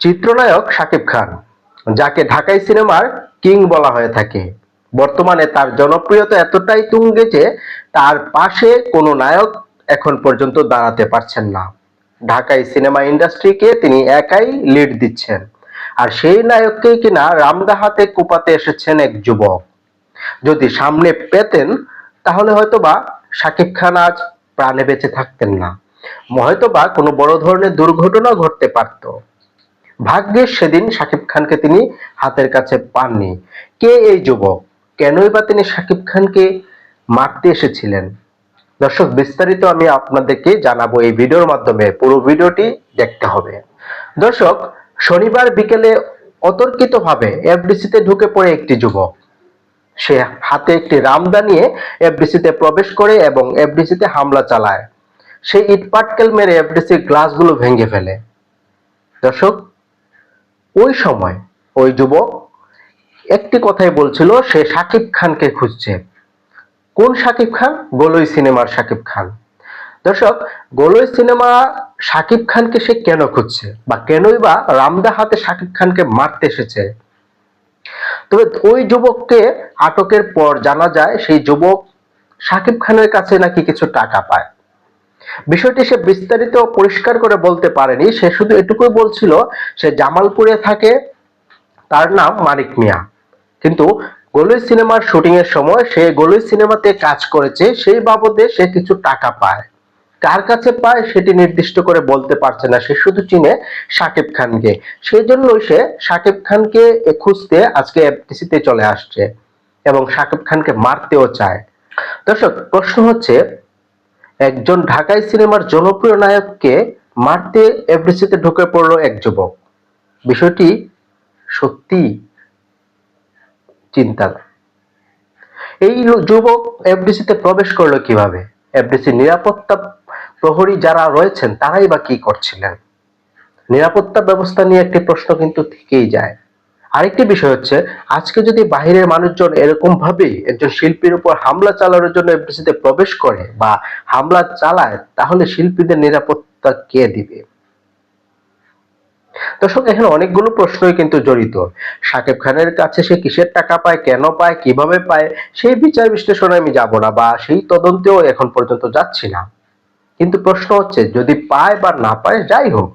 চিত্রনায়ক শাকিব খান, যাকে ঢাকাই সিনেমার কিং বলা হয়ে থাকে। বর্তমানে তার জনপ্রিয়তা এতটাই তুঙ্গে যে তার পাশে কোনো নায়ক এখন পর্যন্ত দাঁড়াতে পারছেন না। ঢাকাই সিনেমা ইন্ডাস্ট্রিকে তিনি একাই লিড দিচ্ছেন, আর সেই নায়ককেই কিনা রামদাহাতে কোপাতে এসেছেন এক যুবক। যদি সামনে পেতেন, তাহলে হয়তোবা শাকিব খান আজ প্রাণে বেঁচে থাকতেন না। হয়তোবা কোনো বড় ধরনের দুর্ঘটনা ঘটতে পারতো। ভাগ্যের সেদিন শাকিব খানকে তিনি হাতের কাছে পাননি। কে এই যুবক? কেনই বা তিনি শাকিব খানকে মারতে এসেছিলেন? দর্শক, বিস্তারিত আমি আপনাদেরকে জানাব এই ভিডিওর মাধ্যমে। পুরো ভিডিওটি দেখতে হবে। দর্শক, শনিবার বিকেলে অতর্কিতভাবে এফডিসিতে ঢুকে পড়ে একটি যুবক। সে হাতে একটি রামদা নিয়ে এফডিসিতে প্রবেশ করে এবং এফডিসিতে হামলা চালায়। সে ইটপাটকেল মেরে এফডিসির গ্লাসগুলো ভেঙে ফেলে। দর্শক ওই সময় ওই যুবক একটি কথাই বলছিল, সে শাকিব খানকে খুঁজছে। কোন শাকিব খান? গোলই সিনেমার শাকিব খান। দর্শক, গোলই সিনেমা শাকিব খানকে সে কেন খুঁজছে? বা কেনই বা রামদা হাতে শাকিব খানকে মারতে এসেছে? তবে ওই যুবককে আটকের পর জানা যায়, সেই যুবক শাকিব খানের কাছে নাকি কিছু টাকা পায়। বিষয়টি সে বিস্তারিত পরিষ্কার করে বলতে পারেনি। সে শুধু এটুকুই বলছিল, সে জামালপুরে থাকে, তার নাম মানিক মিয়া। কিন্তু গোলই সিনেমার শুটিং এর সময় সে গোলই সিনেমাতে কাজ করেছে, সেই বাবদে সে কিছু টাকা পায়। কার কাছে পায় সেটি নির্দিষ্ট করে বলতে পারছে না, সে শুধু চিনে শাকিব খানকে। সেই জন্যই সে শাকিব খানকে খুঁজতে আজকে এফটিসিতে চলে আসছে এবং শাকিব খানকে মারতেও চায়। দর্শক, প্রশ্ন হচ্ছে একজন ঢাকাই সিনেমার জনপ্রিয় নায়ককে মারতে এফডিসিতে ঢুকে পড়ল এক যুবক। বিষয়টি সত্যি চিন্তা এই যুবক এফডিসিতে প্রবেশ করল কীভাবে? এফডিসি নিরাপত্তা প্রহরী যারা রয়েছেন, তারাই বা কি করছিলেন? নিরাপত্তা ব্যবস্থা নিয়ে একটি প্রশ্ন কিন্তু থেকেই যায়। আরেকটি বিষয় হচ্ছে, আজকে যদি বাহিরের মানুষজন এরকম ভাবে একজন শিল্পীর উপর হামলা চালানোর জন্য এফডিসিতে প্রবেশ করে বা হামলা চালায়, তাহলে শিল্পীদের নিরাপত্তা কে দিবে? দর্শক, এখানে অনেকগুলো প্রশ্নই কিন্তু জড়িত। শাকিব খানের কাছে সে কিসের টাকা পায়, কেন পায়, কীভাবে পায়, সেই বিচার বিশ্লেষণে আমি যাব না বা সেই তদন্তেও এখন পর্যন্ত যাচ্ছি না। কিন্তু প্রশ্ন হচ্ছে, যদি পায় বা না পায়, যাই হোক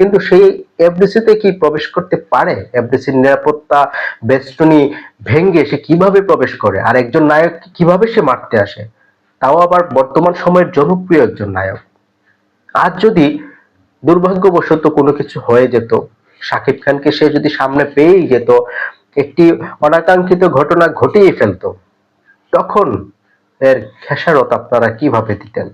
কিন্তু সেই এফডিসিতে কি প্রবেশ করতে পারে? এফডিসির নিরাপত্তা বেষ্টনী ভেঙ্গে সে কীভাবে প্রবেশ করে? আর একজন নায়ক কীভাবে সে মারতে আসে? তাও আবার বর্তমান সময়ের জনপ্রিয় একজন নায়ক। আজ যদি দুর্ভাগ্যবশত কোনো কিছু হয়ে যেত, শাকিব খানকে সে যদি সামনে পেয়েই যেত, একটি অনাকাঙ্ক্ষিত ঘটনা ঘটিয়ে ফেলতো, তখন এর খেসারত আপনারা কীভাবে দিতেন?